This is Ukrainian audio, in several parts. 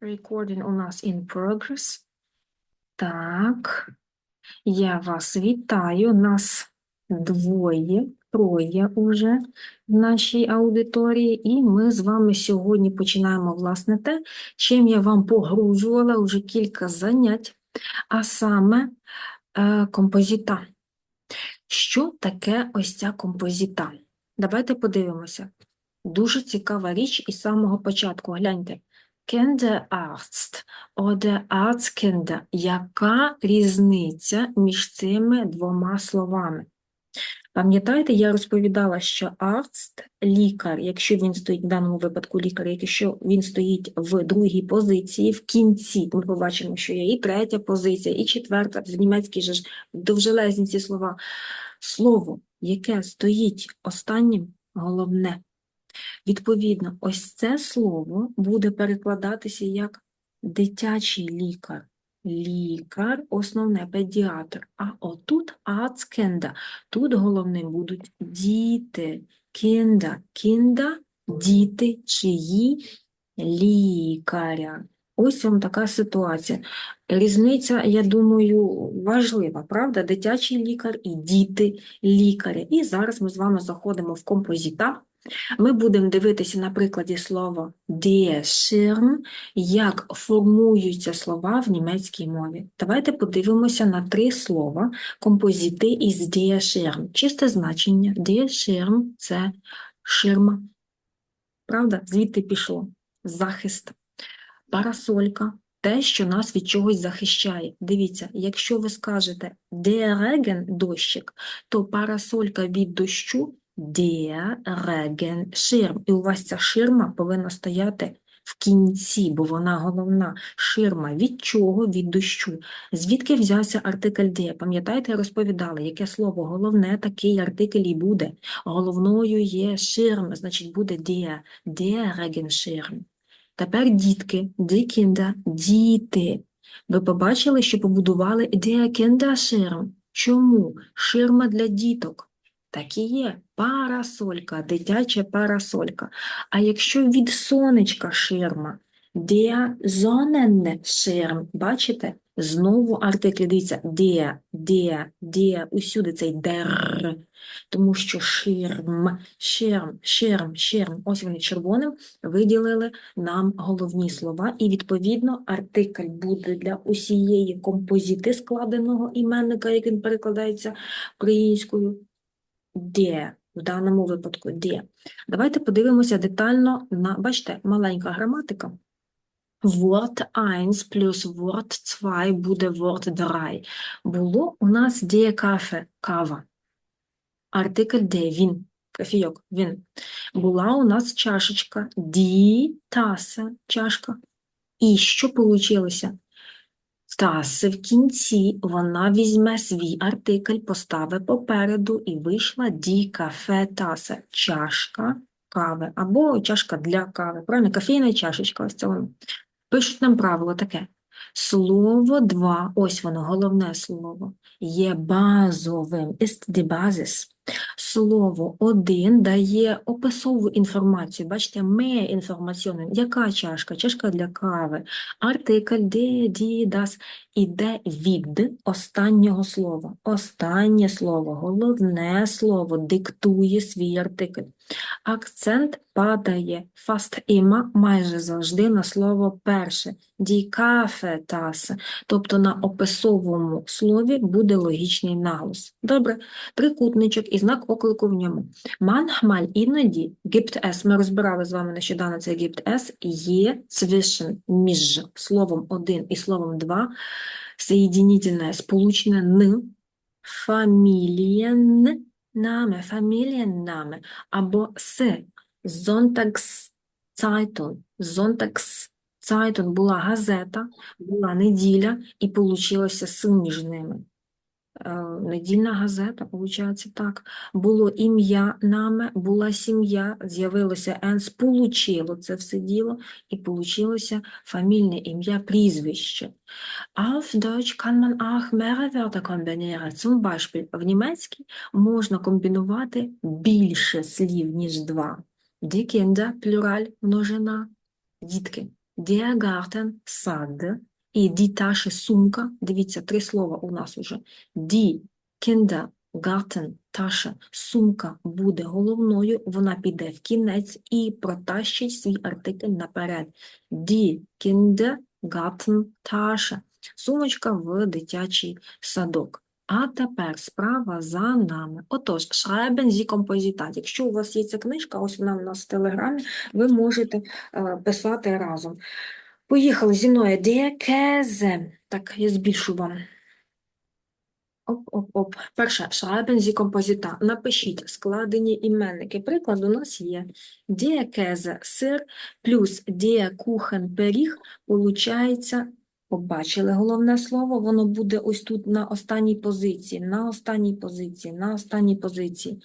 Recording у нас in progress. Так, я вас вітаю. Нас двоє, троє уже в нашій аудиторії, і ми з вами сьогодні починаємо, власне, те, чим я вам погружувала вже кілька занять, а саме е, композита. Що таке ось ця композита? Давайте подивимося. Дуже цікава річ із самого початку. Гляньте. Kinderarzt oder Arztkinder. Яка різниця між цими двома словами? Пам'ятаєте, я розповідала, що арст – лікар, якщо він стоїть в даному випадку лікар, якщо він стоїть в другій позиції, в кінці, ми побачимо, що є і третя позиція, і четверта, в німецькій же ж довжелезні ці слова. Слово, яке стоїть останнім, головне. Відповідно, ось це слово буде перекладатися як дитячий лікар. Лікар, основне педіатр. А отут ацкенда. Тут головним будуть діти. Кінда. Кінда – діти чиї лікаря. Ось вам така ситуація. Різниця, я думаю, важлива, правда? Дитячий лікар і діти лікаря. І зараз ми з вами заходимо в композита. Ми будемо дивитися на прикладі слова der Schirm, як формуються слова в німецькій мові. Давайте подивимося на три слова композити із der Schirm. Чисте значення der Schirm – це ширма. Правда? Звідти пішло. Захист. Парасолька – те, що нас від чогось захищає. Дивіться, якщо ви скажете der Regen – дощик, то парасолька від дощу Der Regenschirm. І у вас ця ширма повинна стояти в кінці, бо вона головна. Ширма від чого? Від дощу. Звідки взявся артикль der? Пам'ятаєте, я розповідала, яке слово головне, такий артикль і буде. Головною є ширм, значить буде der. Der Regenschirm. Тепер дітки, die діти. Ви побачили, що побудували der Kinderschirm. Чому? Ширма для діток. Так і є. Парасолька, дитяча парасолька. А якщо від сонечка ширма, der Sonnenschirm, бачите? Знову артикль, дивіться, der, der, der, усюди цей der, тому що ширм, ширм, ширм, ширм, ось вони червоним виділили нам головні слова, і, відповідно, артикль буде для усієї композити складеного іменника, як перекладається українською, де, в даному випадку де. Давайте подивимося детально на, бачите, маленька граматика. Wort 1 плюс Wort 2 буде Wort 3. Було у нас де кафе, кава. Артикль де, він, кофійок, він. Була у нас чашечка, ді, таса, чашка. І що получилося? Таси в кінці вона візьме свій артикль, поставить попереду і вийшла ді кафе тасе, чашка кави або чашка для кави. Правильно, кофейна чашечка, ось це воно. Пишуть нам правило таке. Слово два, ось воно, головне слово, є базовим, ist die Basis. Слово один дає описову інформацію. Бачите, ме інформаційне. Яка чашка? Чашка для кави. Артикль де, ді, дас іде від останнього слова. Останнє слово, головне слово диктує свій артикль. Акцент падає fast immer, майже завжди на слово перше. Kaffeetasse, тобто на описовому слові буде логічний наголос. Добре, трикутничок і знак оклику в ньому. Manchmal, іноді, gibt es, ми розбирали з вами нещодавно цей gibt es, є zwischen, між словом один і словом два, соєдинительне, сполучне н, фамілієн, Наме, фамілієннаме або с. Зонтакс-Цайтун. Зонтакс-Цайтун була газета, була неділя, і получилося с між ними. Е, Недільна газета, виходить так. Було ім'я наме, була сім'я, з'явилося «ен», сполучило це все діло, і получилося фамільне ім'я, прізвище. Auf Deutsch kann man auch mehrere Wörter kombinieren. Zum Beispiel, в німецькій можна комбінувати більше слів, ніж два. Die Kinder, плюраль, множина, дітки. Der Garten – сад. І Tasche – сумка. Дивіться, три слова у нас уже. Die Kinder Garten Tasche – сумка буде головною, вона піде в кінець і протащить свій артикль наперед. Die Kinder Garten Tasche – сумочка в дитячий садок. А тепер справа за нами. Отож, schreiben Sie композитат. Якщо у вас є ця книжка, ось вона у нас в Телеграмі, ви можете е, писати разом. Поїхали зі мною. Der Так, я збільшу вам. Оп-оп-оп. Перше, Sie композита. Напишіть складені іменники. Приклад у нас є. Der – сир, плюс Kuchen – пиріг, получається, побачили головне слово, воно буде ось тут на останній позиції, на останній позиції, на останній позиції.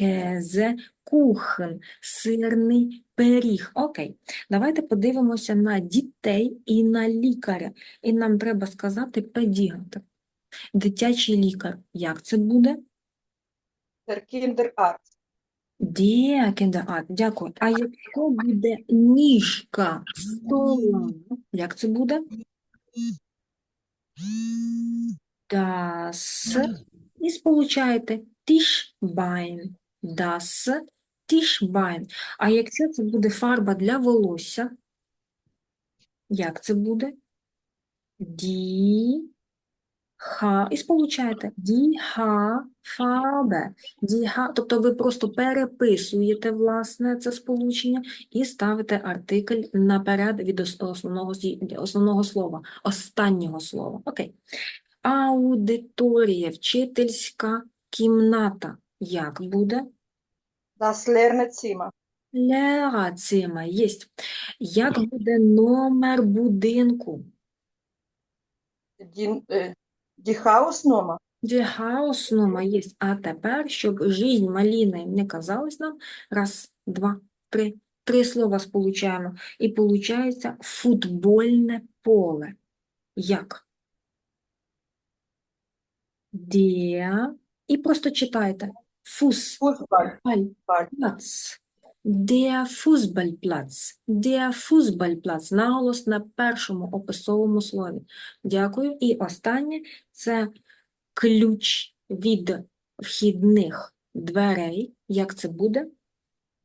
Käse – Kuchen – сирний пиріг. Окей. Давайте подивимося на дітей і на лікаря. І нам треба сказати педіатр. Дитячий лікар. Як це буде? Kinderarzt. Der Kinderarzt. Дякую. А якщо буде ніжка стола, як це буде? Das. І сполучаєте Tischbein. Das Tischbein. А якщо це буде фарба для волосся, як це буде? Die Ха, і сполучаєте die Haarfarbe. Die Ha- тобто ви просто переписуєте, власне, це сполучення і ставите артикль наперед від основного, основного слова, останнього слова. Окей. Аудиторія, вчительська кімната. Як буде? Das Lernzimmer. Lehrerzimmer, єсть. Як буде номер будинку? Die, äh, die Hausnummer. Die Hausnummer є. А тепер, щоб жизнь маліни не казалась нам, раз, два, три, три слова сполучаємо. І получається футбольне поле. Як? Der. І просто читайте. Фус. Fußball. Ball. Platz. Der Fußballplatz. Der Fußballplatz. Наголос на першому описовому слові. Дякую. І останнє – це ключ від вхідних дверей. Як це буде?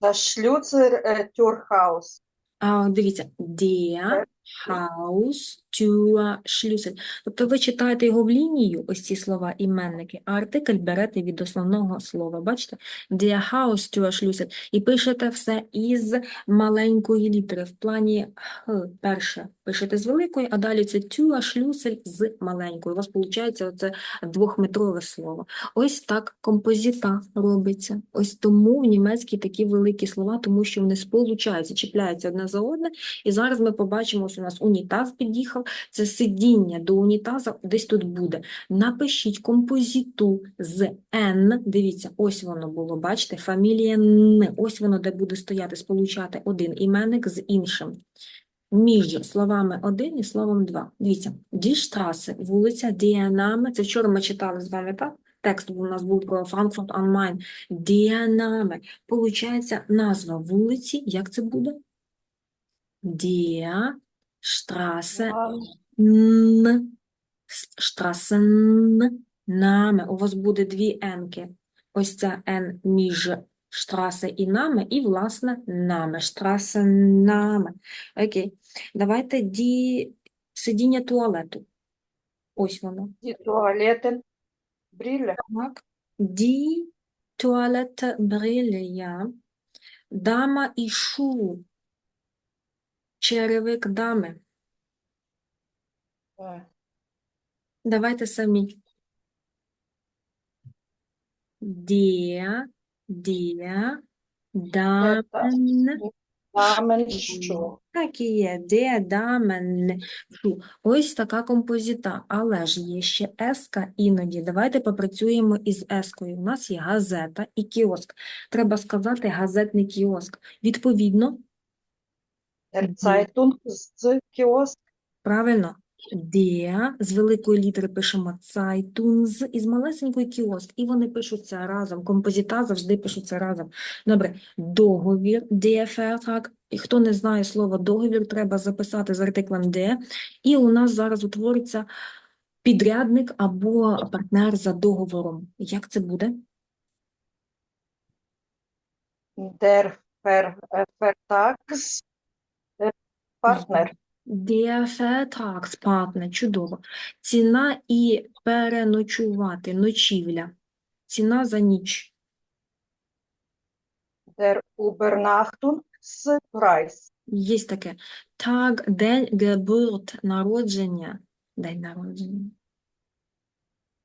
Das Schlüssel Türhaus. А, дивіться, der Haus, Tür, Schlüssel. Тобто ви читаєте його в лінію, ось ці слова, іменники, а артикль берете від основного слова. Бачите? Der Haus, Tür, Schlüssel. І пишете все із маленької літери. В плані Х перше пишете з великої, а далі це Tür, Schlüssel з маленької. У вас виходить оце двохметрове слово. Ось так композита робиться. Ось тому в німецькій такі великі слова, тому що вони сполучаються, чіпляються одне за одне. І зараз ми побачимо, ось у нас унітаз під'їхав, це сидіння до унітаза десь тут буде. Напишіть композиту з Н, дивіться, ось воно було, бачите, фамілія Н, ось воно де буде стояти, сполучати один іменник з іншим. Між словами один і словом два. Дивіться, Straße, вулиця, Name, це вчора ми читали з вами, так? Текст у нас був про Frankfurt am Main. Получається назва вулиці, як це буде? Der Straße Н. Штрасен. Наме. У вас буде дві енки. Ось ця Н між штрасе і наме, і, власне, наме. Штрасенаме. Окей. Давайте ді... сидіння туалету. Ось воно. Die Toiletten. Brille. Так. Ді туалет брилля. Дама і шу. Черевик дами. Äh, Давайте самі. Der, der, Damen, Damenschuh. так і є, der, Damen, Ось така композита, але ж є ще еска іноді. Давайте попрацюємо із ескою. У нас є газета і кіоск. Треба сказати газетний кіоск. Відповідно, Zeitungskiosk. правильно, Der, з великої літери пишемо Zeitungs, і з малесенької кіоск, і вони пишуться разом. Композита завжди пишуться разом. Добре, договір, der Vertrag. І хто не знає слово договір, треба записати з артиклем der. І у нас зараз утвориться підрядник або партнер за договором. Як це буде? Der Ver, Vertrags, äh, Partner. Der Vertragspartner. Чудово. Ціна і переночувати, ночівля. Ціна за ніч. Der Übernachtungspreis. Є таке. Tag, день, Geburt, народження. День народження.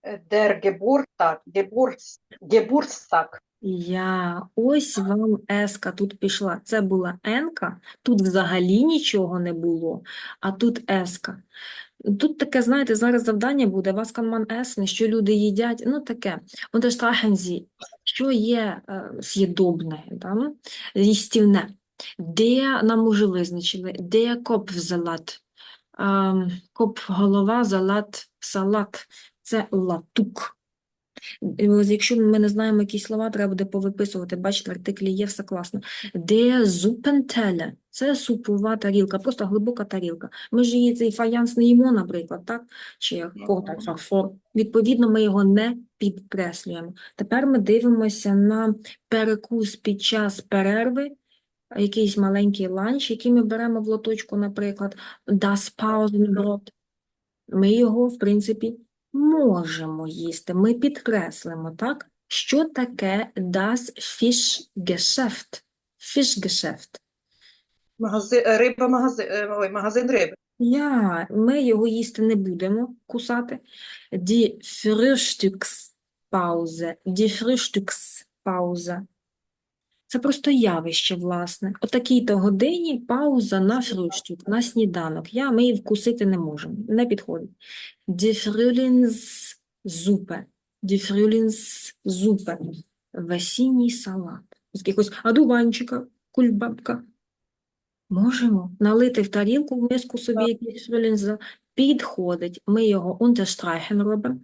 Äh, Der Geburtstag, Geburts, Geburtstag. Я, ось вам еска тут пішла. Це була енка, тут взагалі нічого не було, а тут еска. Тут таке, знаєте, зараз завдання буде, вас канман есне, що люди їдять, ну таке. Unterstreichen Sie, що є е, з'їдобне, да? їстівне. Де нам уже визначили, де Kopfsalat. Ем, Коп, голова, залат, салат. Це латук. Якщо ми не знаємо якісь слова, треба буде повиписувати. Бачите, в артиклі є, все класно. Де зупентеля? Це супова тарілка, просто глибока тарілка. Ми ж її цей фаянс не їмо, наприклад, так? Чи кота, фарфор. Відповідно, ми його не підкреслюємо. Тепер ми дивимося на перекус під час перерви, якийсь маленький ланч, який ми беремо в лоточку, наприклад, das Pausenbrot. Ми його, в принципі, можемо їсти. Ми підкреслимо, так? Що таке das Fischgeschäft? Fischgeschäft. Магазин, риба, магазин, ой, магазин риби. Я, ми його їсти не будемо кусати. Die Frühstückspause. Die Frühstückspause. Це просто явище, власне. О такій-то годині пауза на фрühstück, на сніданок. Я, ми її вкусити не можемо, не підходить. Die Frühlingssuppe. Весінній салат. З якихось адуванчика, кульбабка. Можемо налити в тарілку, в миску собі якийсь Frühlings підходить. Ми його unterstreichen робимо.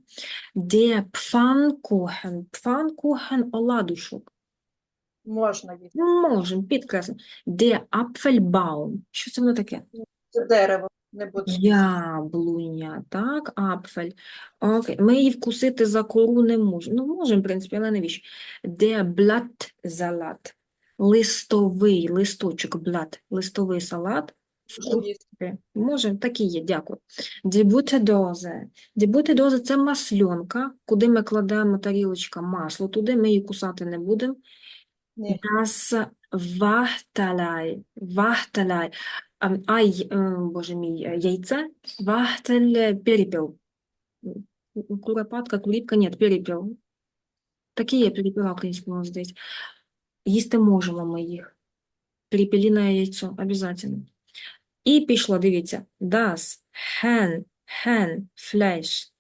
Der Pfannkuchen. Pfannkuchen – оладушок. Можна їсти. Можемо, підкреслимо. Der Apfelbaum. Що це воно таке? Це дерево. Не буде. Яблуня, так, апфель. Окей. Ми її вкусити за кору не можемо. Ну, можемо, в принципі, але навіщо? Der Blattsalat. Листовий, листочок, блат, листовий салат. Вкусити. Можемо, так і є, дякую. Die Butterdose – це масльонка, куди ми кладемо тарілочка масло, туди ми її кусати не будемо. Ні. Das Wachtelei. Wachtelei. Ам, Ай, е, боже мій, е, яйце. Вахтель перепіл. М, Куропатка, куріпка, ні, перепіл. Такі є перепіла українською, здається. Їсти можемо ми їх. Перепіліне яйцо, обов'язково. І пішло, дивіться. Das Hen, Hen, Fleisch.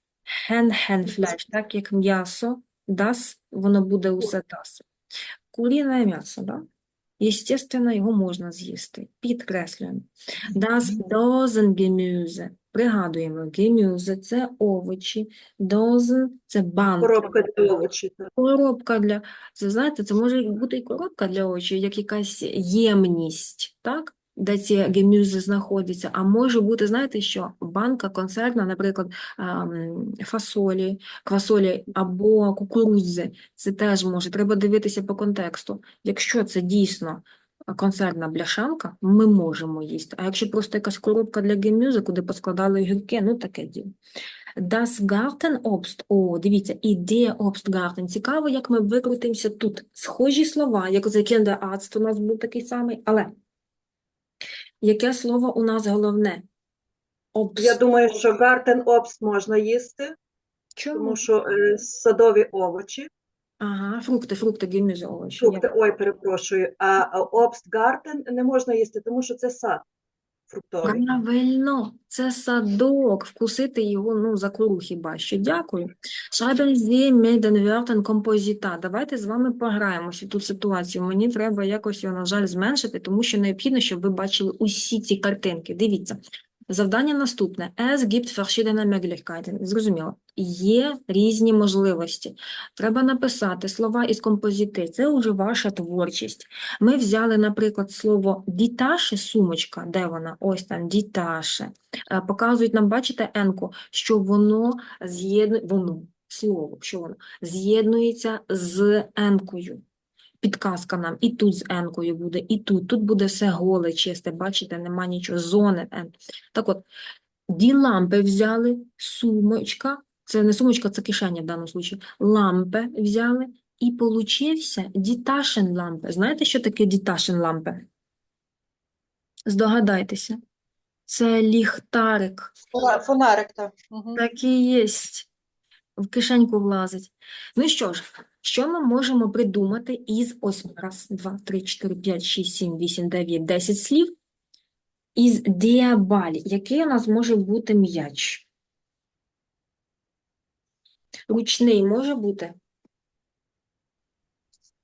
Hen, Hen, Fleisch. Так як м'ясо, das, воно буде усе das. Куріне м'ясо, да? Естественно, його можна з'їсти. Підкреслюємо. Das Dosengemüse. Пригадуємо, Gemüse – це овочі, Dosen – це банка. Коробка для овочів. Коробка для, це знаєте, це може бути і коробка для овочів, як якась ємність, так? Де ці гемюзи знаходяться. А може бути, знаєте що, банка консервна, наприклад, ем, фасолі, квасолі або кукурудзи. Це теж може. Треба дивитися по контексту. Якщо це дійсно консервна бляшанка, ми можемо їсти. А якщо просто якась коробка для гемюзи, куди поскладали гірки, ну таке діло. Das Gartenobst. О, дивіться, і der Obstgarten. Цікаво, як ми викрутимося тут. Схожі слова, як за Kinderarzt у нас був такий самий, але яке слово у нас головне? Обс. Я думаю, що гартен обс можна їсти, Чому? тому що е, садові овочі, Ага, фрукти, фрукти, гемюзи, овочі. фрукти, ой, перепрошую, а Garten не можна їсти, тому що це сад фруктовий. Правильно, це садок, вкусити його, ну, за кору хіба що. Дякую. Schreiben Sie mir den. Давайте з вами пограємося тут ситуацію. Мені треба якось його, на жаль, зменшити, тому що необхідно, щоб ви бачили усі ці картинки. Дивіться. Завдання наступне. Es gibt verschiedene Möglichkeiten. Зрозуміло. Є різні можливості. Треба написати слова із композити. Це вже ваша творчість. Ми взяли, наприклад, слово діташе, сумочка. Де вона? Ось там, діташе. Е, Показують нам, бачите, енку, що воно з'єднує, воно, слово, що воно, з'єднується з енкою. Підказка нам і тут з енкою буде, і тут. Тут буде все голе, чисте, бачите, нема нічого, зони. ен. Так от, ді лампи взяли, сумочка, це не сумочка, це кишеня в даному случаї, лампи взяли, і получився діташен лампи. Знаєте, що таке діташен лампи? Здогадайтеся. Це ліхтарик. Фонарик, так. Угу. Так і єсть. В кишеньку влазить. Ну і що ж, що ми можемо придумати із ось раз, два, три, чотири, п'ять, шість, сім, вісім, дев'ять, десять слів із діабалі. Який у нас може бути м'яч? Ручний може бути?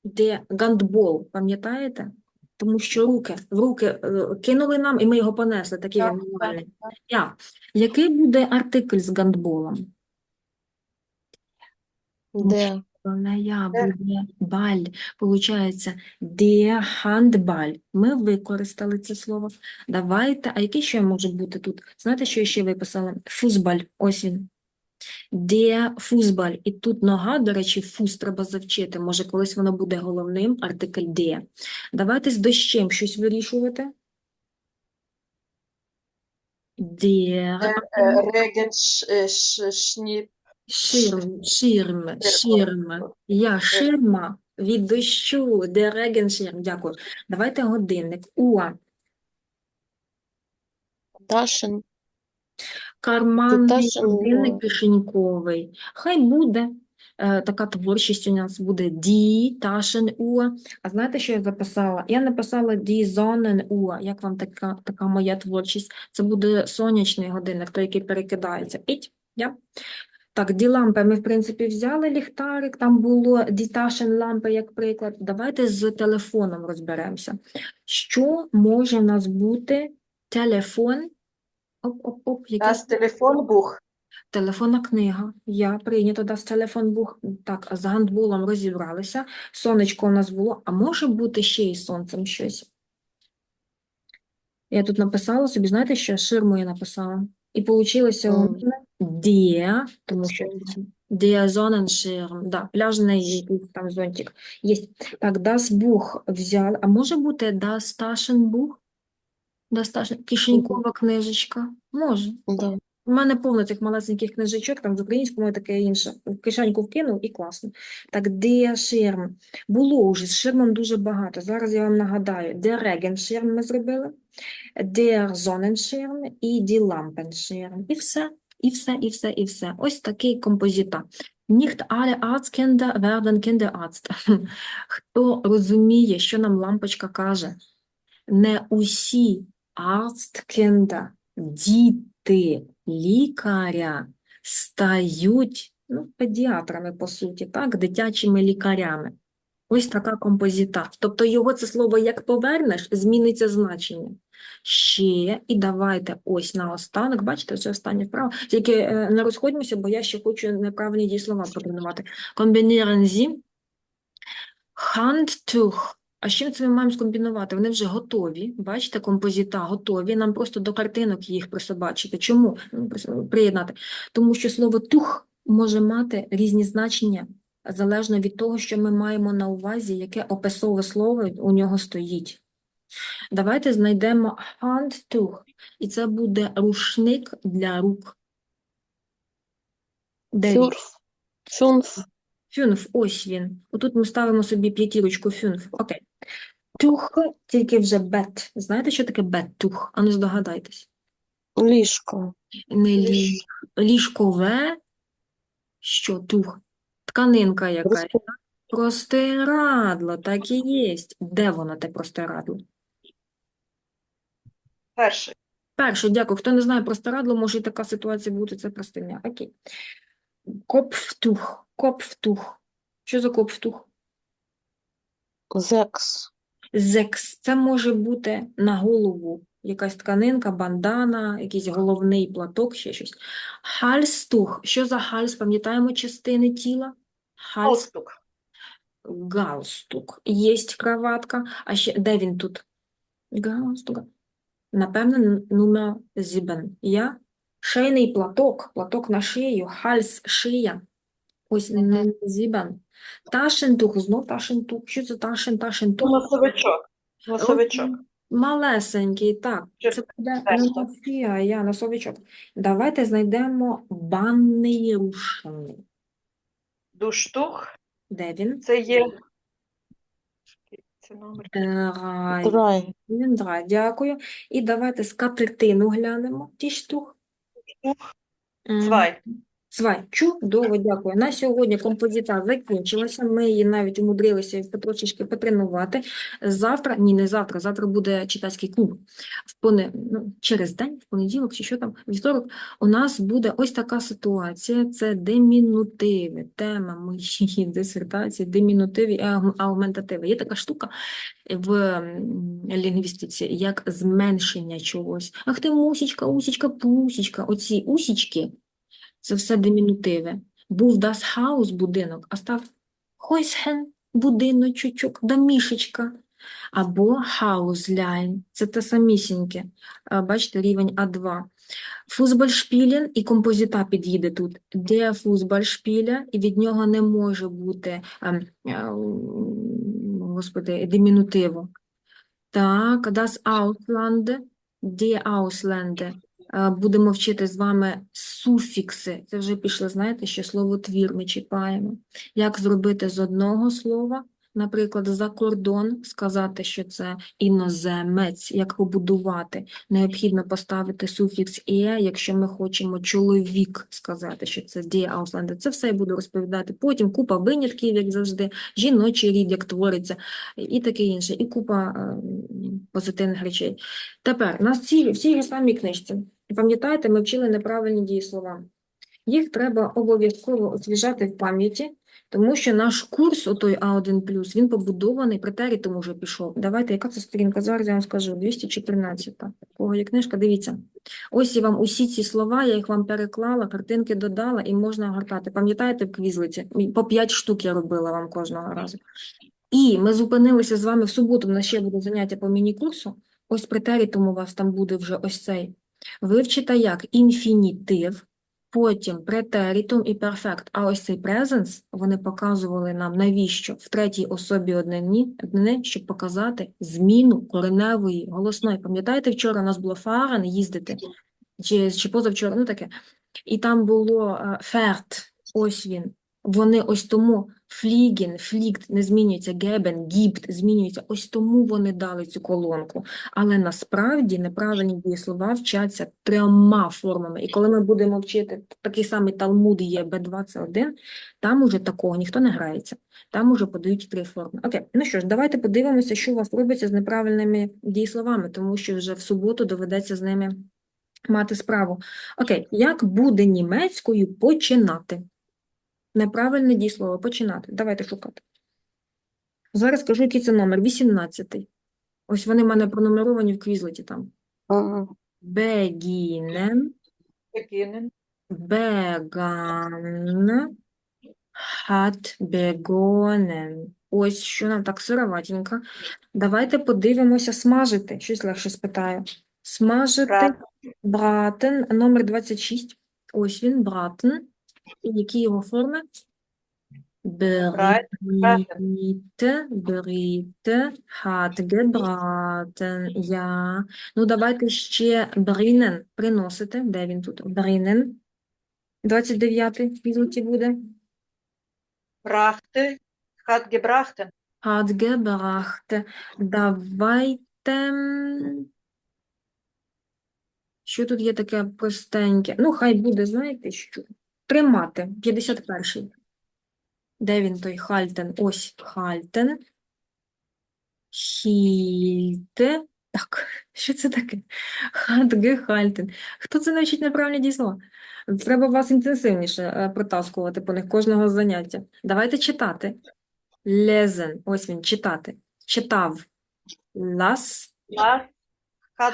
Де гандбол, пам'ятаєте? Тому що руки, в руки е, кинули нам, і ми його понесли, такий Так, він так, так. Який буде артикль з гандболом? Де? Де? буде баль. Получається, der Handball. Ми використали це слово. Давайте, а який ще може бути тут? Знаєте, що я ще виписала? Фузбаль. Ось він. Der Fußball. І тут нога, до речі, фуз треба завчити. Може, колись воно буде головним, артикль der. Давайте з дощем щось вирішувати. Der ш- ш- шніп. Ширм, ширм, ширм. Я ширма від дощу, де регенширм. Дякую. Давайте годинник. Уа. Дашин. Карманний годинник кишеньковий. Хай буде. Е, така творчість у нас буде ді, ташен, уа. А знаєте, що я записала? Я написала ді, зонен, уа. Як вам така, така моя творчість? Це буде сонячний годинник, той, який перекидається. Іть, я. Так, ді лампи ми, в принципі, взяли ліхтарик, там було діташен лампи, як приклад. Давайте з телефоном розберемося. Що може в нас бути телефон? Оп-оп-оп, якийсь телефон бух. телефонна книга. Я прийнято дасть телефон бух. Так, з гандболом розібралися. Сонечко у нас було. А може бути ще й сонцем щось? Я тут написала собі, знаєте, що ширмою написала. І получилося у мене «der», тому що «der да, пляжний якийсь там зонтик. Є. Так, das Buch взяли. А може бути das Taschenbuch? Das Taschen... Кишенькова книжечка? Може. Да. У мене повно цих малесеньких книжечок, там з українською і таке інше. В кишеньку вкинув і класно. Так, де ширм? Було вже з ширмом дуже багато. Зараз я вам нагадаю, де Regenschirm ми зробили, der Sonnenschirm і die Lampenschirm. І все, і все, і все, і все. Ось такий композита. Nicht alle Arztkinder werden Kinderarzt. Хто розуміє, що нам лампочка каже? Не усі Arztkinder, діти лікаря стають ну, педіатрами, по суті, так, дитячими лікарями. Ось така композита. Тобто його це слово як повернеш, зміниться значення. Ще, і давайте ось наостанок, бачите, це остання вправа. Тільки е, не розходьмося, бо я ще хочу неправильні дієслова. Комбініруємо зі Handtuch. А з чим це ми маємо скомбінувати? Вони вже готові. Бачите, композита готові. Нам просто до картинок їх присобачити. Чому? Ну, Приєднати. Тому що слово тух може мати різні значення залежно від того, що ми маємо на увазі, яке описове слово у нього стоїть. Давайте знайдемо handtuch, і це буде рушник для рук. Фюнф. Фюнф, ось він. Отут ми ставимо собі п'ятірочку фюнф. Окей. Тух, тільки вже бет. Знаєте, що таке бет-тух? А ну здогадайтесь. Ліжко. Не лі... Ліж- ліжкове, що тух? Тканинка якась. Простирадло, так і є. Де воно, те простирадло? Перший. Перше, дякую. Хто не знає простирадло, може і така ситуація бути, це простиня. Окей. Копфтух, копфтух. Що за копфтух? Зекс. Зекс. Це може бути на голову Якась тканинка, бандана, якийсь головний платок, ще щось. Хальстух. Що за хальс? Пам'ятаємо частини тіла? Галстук. галстук. Єсть краватка. А ще де він тут? Галстук. Напевно, номер зібен. Я? Шейний платок, платок на шию, хальс, шия. Ось Мгм. зібен. Ташентух, знов ташентух. Що це ташен, ташентух? Носовичок. Носовичок. Малесенький, так. Це буде не а я носовичок. Давайте знайдемо банний рушник. Душтух. Де він? Це є. Це номер. Драй. Драй. Він драй, дякую. І давайте скатертину глянемо. Ті штух. Штух. Цвай, чудово, дякую. На сьогодні композита закінчилася. Ми її навіть умудрилися потрошечки потренувати. Завтра, ні, не завтра, завтра буде читацький клуб. В поне... ну, через день, в понеділок чи що там, вівторок, у нас буде ось така ситуація. Це демінутиви. Тема моєї дисертації, демінутиви і аугментативи. Є така штука в лінгвістиці, як зменшення чогось. Ах ти мусічка, усічка, пусічка. Оці усічки це все димінутиви. Був das Haus будинок, а став Häuschen будиночок, домішечка. Або Hauslein, це те самісіньке. Бачите, рівень А2. Фузбольшпілен і композита під'їде тут. Де фузбольшпіля, і від нього не може бути, ем, ем, господи, димінутиву. Так, das Ausland, die Auslände. Будемо вчити з вами суфікси. Це вже пішло, знаєте, що слово твір ми чіпаємо. Як зробити з одного слова, наприклад, за кордон, сказати, що це іноземець, як побудувати. Необхідно поставити суфікс «е», якщо ми хочемо чоловік сказати, що це die Auslände. Це все я буду розповідати. Потім купа винятків, як завжди, жіночий рід, як твориться, і таке інше, і купа е, позитивних речей. Тепер, у нас ці, в цій самій книжці, пам'ятаєте, ми вчили неправильні дієслова. Їх треба обов'язково освіжати в пам'яті, тому що наш курс, отой А1+, він побудований, претерітом уже пішов. Давайте, яка це сторінка? Зараз я вам скажу, 214. У кого є книжка, дивіться. Ось я вам усі ці слова, я їх вам переклала, картинки додала і можна гортати. Пам'ятаєте в квізлиці? По 5 штук я робила вам кожного разу. І ми зупинилися з вами в суботу, у нас ще буде заняття по міні-курсу. Ось претерітум у вас там буде вже ось цей. Вивчите як інфінітив, потім претерітум і перфект. А ось цей презенс вони показували нам, навіщо? В третій особі однини, однини, щоб показати зміну кореневої голосної. Пам'ятаєте, вчора у нас було фарен їздити, чи, чи позавчора, ну таке. І там було е, ферт, ось він. Вони ось тому фліген, флікт не змінюється, гебен, гібт змінюється. Ось тому вони дали цю колонку. Але насправді неправильні дієслова вчаться трьома формами. І коли ми будемо вчити такий самий Талмуд є Б21, там уже такого ніхто не грається. Там уже подають три форми. Окей, ну що ж, давайте подивимося, що у вас робиться з неправильними дієсловами, тому що вже в суботу доведеться з ними мати справу. Окей, як буде німецькою починати? Неправильне дієслово починати. Давайте шукати. Зараз скажу, який це номер. 18. Ось вони в мене пронумеровані в квізлеті там. Ага. Beginnen. begann, hat begonnen. Ось що нам так сироватенько. Давайте подивимося смажити. Щось легше спитаю. Смажити, Брат. братен, номер 26. Ось він, братен. І які його форми? Беріте, беріте, hat gebraten, я. Ну, давайте ще брінен приносите. Де він тут? Брінен. 29-й в буде. Brachte. Hat gebrachten. Hat gebracht. Давайте. Що тут є таке простеньке? Ну, хай буде, знаєте що? Тримати. 51-й. Де він той Хальтен? Ось Хальтен. Хільте. Так, що це таке? Хальтен. Хто це навчить неправильні дійслова? Треба вас інтенсивніше е, протаскувати по них кожного заняття. Давайте читати. Лезен. Ось він, читати. Читав. Лас.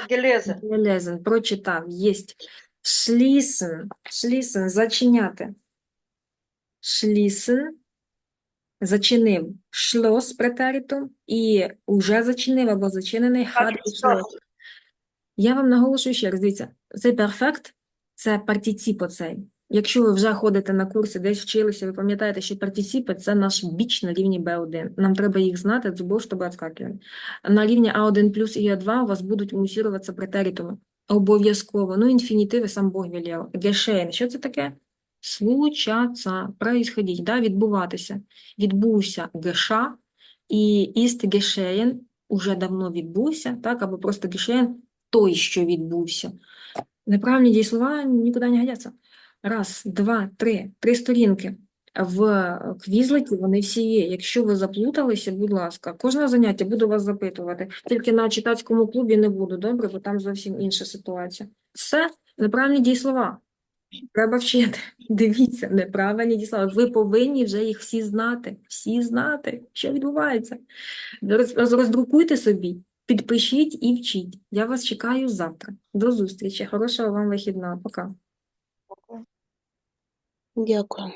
Gelesen. Gelesen, прочитав, єсть. Schließen, schließen, зачиняти. Schließen, зачинив. Schloss претеритум і уже зачинив або зачинений hat geschlossen. Я вам наголошую ще раз, дивіться, цей перфект – це партіціп оцей. Якщо ви вже ходите на курси, десь вчилися, ви пам'ятаєте, що партіціпи – це наш біч на рівні B1. Нам треба їх знати, щоб відскакивали. На рівні А1 плюс і А2 у вас будуть мусіруватися претеритуми. Обов'язково. Ну, інфінітиви сам Бог велів. Гешейн. Що це таке? Случаться, происходить, да, відбуватися. Відбувся геша, і іст гешеєн уже давно відбувся, так, або просто гешеєн той, що відбувся. Неправильні дієслова нікуди не годяться. Раз, два, три, три сторінки. В квізлеті вони всі є. Якщо ви заплуталися, будь ласка, кожне заняття буду вас запитувати. Тільки на читацькому клубі не буду, добре, бо там зовсім інша ситуація. Все, неправильні дієслова. Треба вчити. Дивіться, неправильні дієслова. Ви повинні вже їх всі знати. Всі знати, що відбувається. Роз- роз- Роздрукуйте собі, підпишіть і вчіть. Я вас чекаю завтра. До зустрічі. Хорошого вам вихідного. Пока. Дякую.